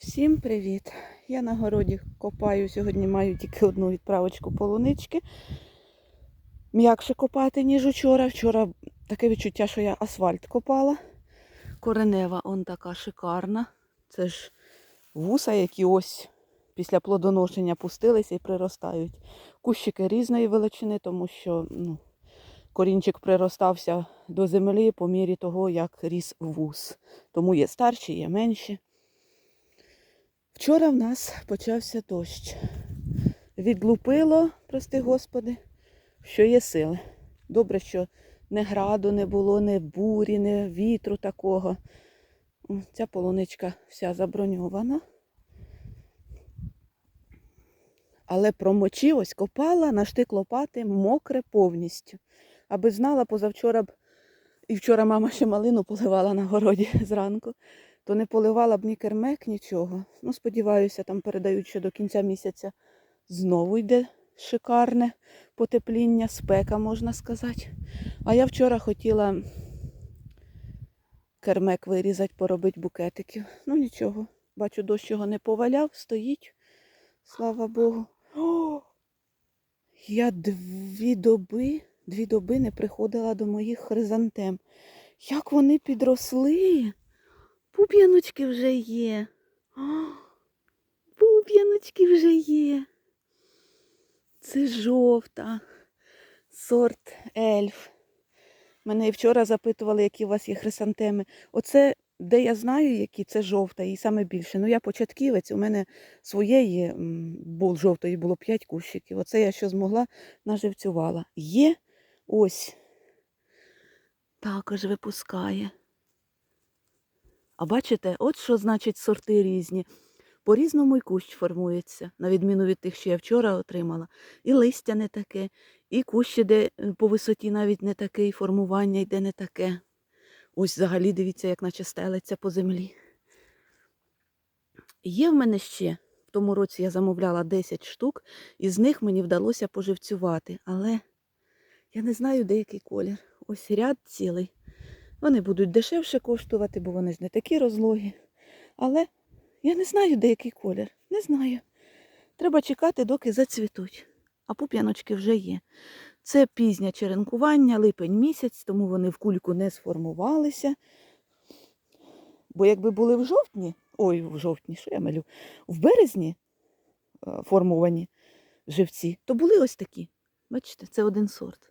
Всім привіт! Я на городі копаю. Сьогодні маю тільки одну відправочку полунички. М'якше копати, ніж учора. Вчора таке відчуття, що я асфальт копала. Коренева он така шикарна. Це ж вуса, які ось після плодоношення пустилися і приростають. Кущики різної величини, тому що ну, корінчик приростався до землі по мірі того, як ріс вус. Тому є старші, є менші. Вчора в нас почався дощ. Відлупило, прости господи, що є сили. Добре, що не граду не було, не бурі, не вітру такого. Ця полуничка вся заброньована. Але промочив, копала на штик лопати мокре повністю. Аби знала, позавчора б і вчора мама ще малину поливала на городі зранку то не поливала б ні кермек, нічого. Ну, сподіваюся, там передають, що до кінця місяця знову йде шикарне потепління, спека, можна сказати. А я вчора хотіла кермек вирізати, поробити букетиків. Ну нічого, бачу, дощ його не поваляв, стоїть. Слава Богу. О! Я дві доби, дві доби не приходила до моїх хризантем. Як вони підросли! Пуп'яночки вже є. Пуп'яночки вже є. Це жовта. Сорт ельф. Мене і вчора запитували, які у вас є хрисантеми. Оце, де я знаю, які це жовта, і саме більше. Ну, я початківець, у мене своєї бул жовтої було 5 кущиків. Оце я що змогла, наживцювала. Є ось. Також випускає. А бачите, от що значить сорти різні. По-різному і кущ формується, на відміну від тих, що я вчора отримала. І листя не таке, і кущ іде е, по висоті навіть не таке, і формування йде не таке. Ось взагалі дивіться, як наче стелиться по землі. Є в мене ще, в тому році я замовляла 10 штук, і з них мені вдалося поживцювати. Але я не знаю, де який колір. Ось ряд цілий. Вони будуть дешевше коштувати, бо вони ж не такі розлогі. Але я не знаю, де який колір. Не знаю. Треба чекати, доки зацвітуть. А пуп'яночки вже є. Це пізнє черенкування, липень місяць, тому вони в кульку не сформувалися. Бо якби були в жовтні, ой, в жовтні, що я малю, в березні е, формовані живці, то були ось такі. Бачите, це один сорт.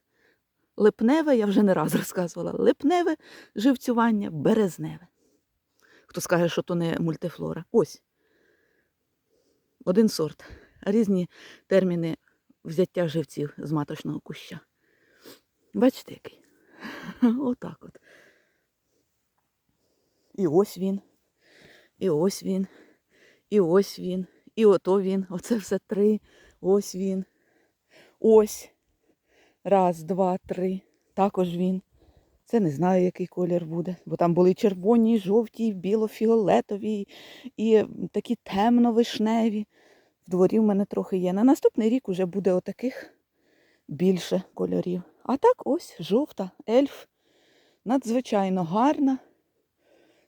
Липневе, я вже не раз розказувала, липневе живцювання, березневе. Хто скаже, що то не мультифлора. Ось. Один сорт. Різні терміни взяття живців з маточного куща. Бачите, який? Отак от. І ось він. І ось він. І ось він. І ото він. Оце все три. Ось він. Ось. Раз, два, три. Також він. Це не знаю, який колір буде, бо там були червоні, жовті, біло-фіолетові, і такі темно-вишневі. В дворі в мене трохи є. На наступний рік уже буде отаких більше кольорів. А так ось жовта, ельф. Надзвичайно гарна.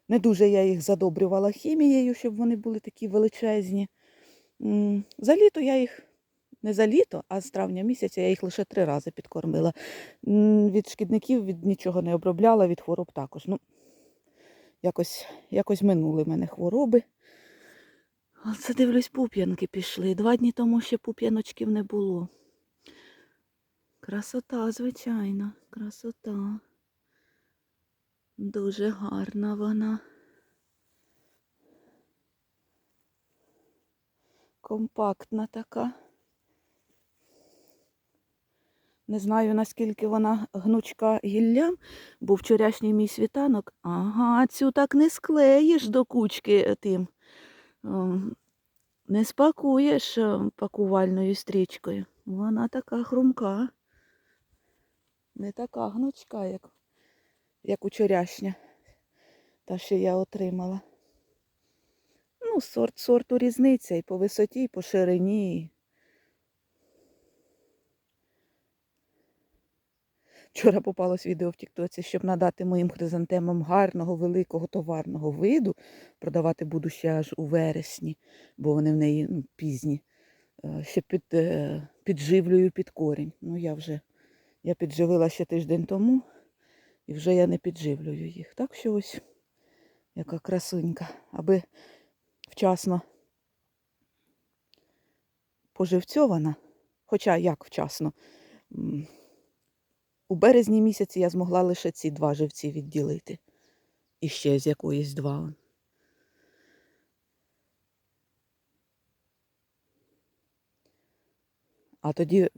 Не дуже я їх задобрювала хімією, щоб вони були такі величезні. За літо я їх не за літо, а з травня місяця я їх лише три рази підкормила. Від шкідників від нічого не обробляла, від хвороб також. Ну, якось, якось минули мене хвороби. А це дивлюсь, пуп'янки пішли. Два дні тому ще пуп'яночків не було. Красота, звичайно, красота. Дуже гарна вона. Компактна така. Не знаю, наскільки вона гнучка гіллям, бо вчорашній мій світанок. Ага, цю так не склеїш до кучки тим. Ем, Не спакуєш е, пакувальною стрічкою. Вона така хрумка. Не така гнучка, як, як учорашня, та що я отримала. Ну, сорт сорту різниця і по висоті, і по ширині. Вчора попалось відео в Тіктоці, щоб надати моїм хризантемам гарного, великого товарного виду. Продавати буду ще аж у вересні, бо вони в неї ну, пізні. Е, Ще під, е, підживлюю під корінь. Ну, я вже я підживила ще тиждень тому, і вже я не підживлюю їх. Так що ось яка красунька, аби вчасно поживцьована. Хоча як вчасно. У березні місяці я змогла лише ці два живці відділити. І ще з якоїсь два. А тоді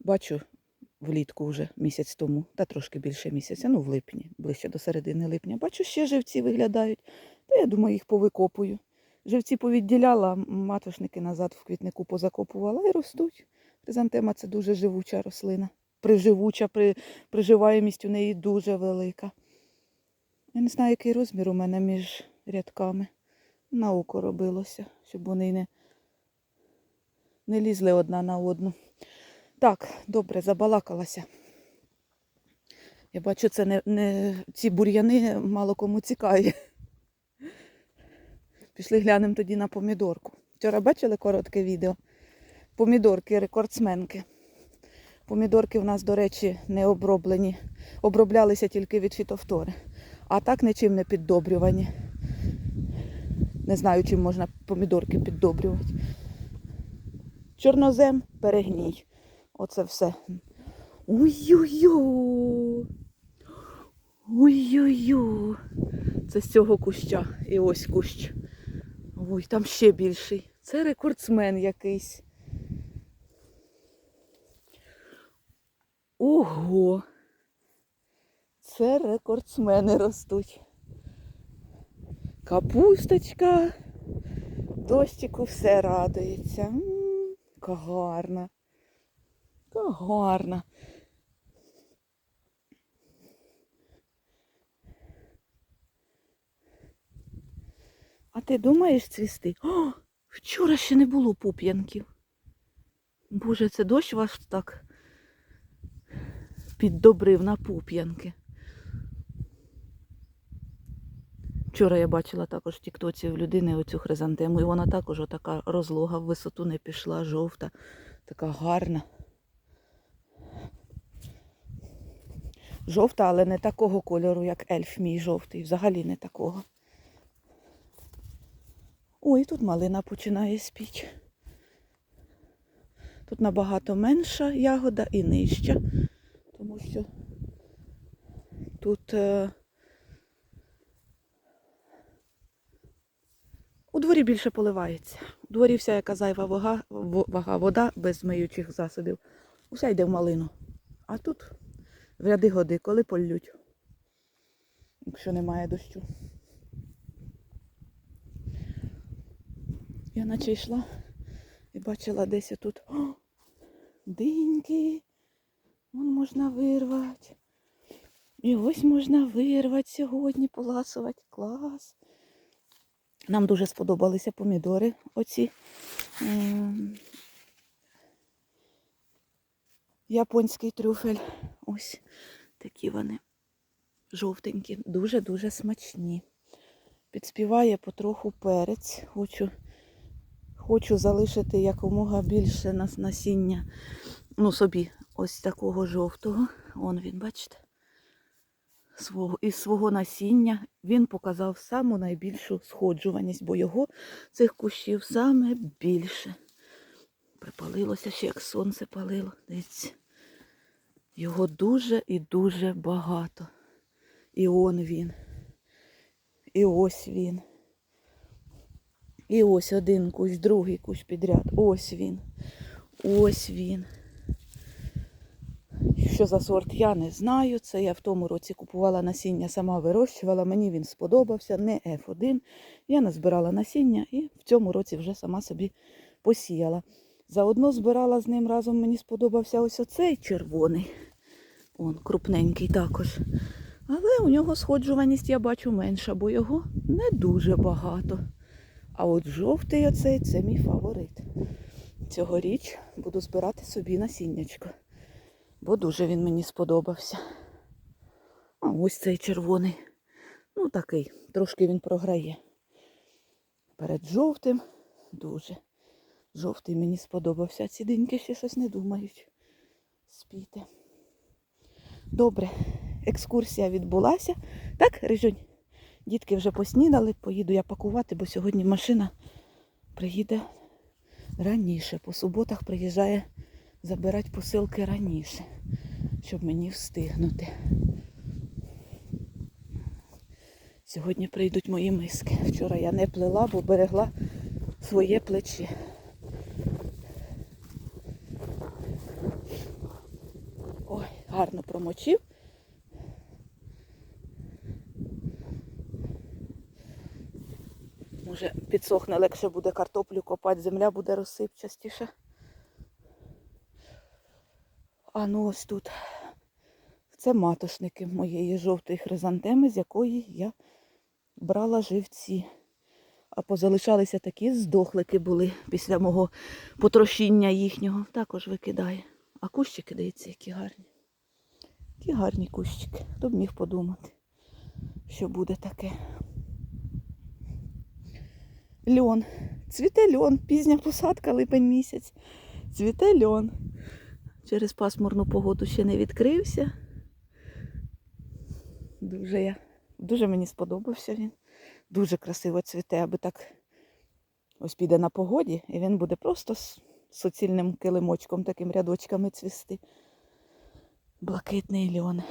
бачу влітку вже місяць тому, та трошки більше місяця, ну в липні, ближче до середини липня. Бачу, ще живці виглядають. Та я думаю, їх повикопую. Живці повідділяла, м- матошники назад в квітнику позакопувала і ростуть. Хризантема це дуже живуча рослина. Приживуча, при, приживаємість у неї дуже велика. Я не знаю, який розмір у мене між рядками. На око робилося, щоб вони не, не лізли одна на одну. Так, добре, забалакалася. Я бачу, це не, не ці бур'яни мало кому цікаві. Пішли глянемо тоді на помідорку. Вчора бачили коротке відео? Помідорки, рекордсменки. Помідорки в нас, до речі, не оброблені. Оброблялися тільки від фітофтори. А так нічим не піддобрювані. Не знаю, чим можна помідорки піддобрювати. Чорнозем, перегній. Оце все. Ой-ой-ой. Ой-ой-ой. Це з цього куща. І ось кущ. Ой, там ще більший. Це рекордсмен якийсь. Ого. Це рекордсмени ростуть. Капусточка. Дощику все радується. М, Яка гарна. Яка гарна. А ти думаєш цвісти? О, вчора ще не було пуп'янків. Боже, це дощ ваш так піддобрив на пуп'янки. Вчора я бачила також в тіктоці в людини оцю хризантему, і вона також отака розлога в висоту не пішла, жовта, така гарна. Жовта, але не такого кольору, як ельф мій жовтий. Взагалі не такого. Ой, тут малина починає спіч. Тут набагато менша ягода і нижча, тому що тут е, у дворі більше поливається. У дворі вся яка зайва вага, вага вода без миючих засобів. Уся йде в малину. А тут в ряди годи, коли полють, якщо немає дощу. Я наче йшла і бачила десь отут. О, диньки. Вон можна вирвати. І ось можна вирвати сьогодні, поласувати. Клас. Нам дуже сподобалися помідори оці. Ем, Японський трюфель. Ось такі вони жовтенькі, дуже-дуже смачні. Підспіває потроху перець. Хочу Хочу залишити якомога більше насіння. Ну, собі ось такого жовтого. Он він, бачите? Свого, із свого насіння він показав саму найбільшу сходжуваність, бо його цих кущів саме більше. Припалилося ще, як сонце палило. Дивіться. Його дуже і дуже багато. І он він. І ось він. І ось один кущ, другий кущ підряд. Ось він. Ось він. Що за сорт, я не знаю. Це я в тому році купувала насіння, сама вирощувала. Мені він сподобався, не F1. Я назбирала насіння і в цьому році вже сама собі посіяла. Заодно збирала з ним разом, мені сподобався ось оцей червоний. Он крупненький також. Але у нього сходжуваність, я бачу, менша, бо його не дуже багато. А от жовтий оцей це мій фаворит. Цьогоріч буду збирати собі насіннячко. Бо дуже він мені сподобався. А ось цей червоний. Ну, такий, трошки він програє. Перед жовтим дуже. Жовтий мені сподобався. Ці диньки ще щось не думають. Спіти. Добре, екскурсія відбулася. Так, Рижунь? Дітки вже поснідали, поїду я пакувати, бо сьогодні машина приїде раніше. По суботах приїжджає забирати посилки раніше, щоб мені встигнути. Сьогодні прийдуть мої миски. Вчора я не плела, бо берегла своє плече. Ой, гарно промочив. Може, підсохне, легше буде картоплю копати, земля буде розсипчастіше. А ну ось тут. Це матошники моєї жовтої хризантеми, з якої я брала живці. А позалишалися такі здохлики були після мого потрошіння їхнього. Також викидає. А кущики, дивіться, які гарні. Які гарні кущики. Хто б міг подумати, що буде таке. Льон. Цвіте льон. Пізня посадка, липень місяць. Цвіте льон. Через пасмурну погоду ще не відкрився. Дуже я. Дуже мені сподобався він. Дуже красиво цвіте, аби так ось піде на погоді, і він буде просто з суцільним килимочком, таким рядочками цвісти. Блакитний льон.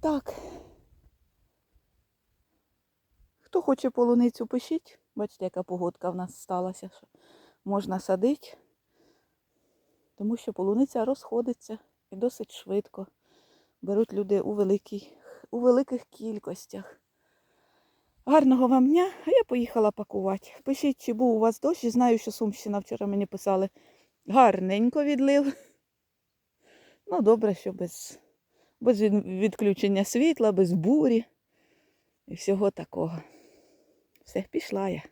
Так. Хто хоче полуницю, пишіть. Бачите, яка погодка в нас сталася, можна садити, тому що полуниця розходиться і досить швидко. Беруть люди у, великій, у великих кількостях. Гарного вам дня, а я поїхала пакувати. Пишіть, чи був у вас дощ. Знаю, що Сумщина вчора мені писали. Гарненько відлив. Ну, добре, що без, без відключення світла, без бурі і всього такого. Все, пішла я.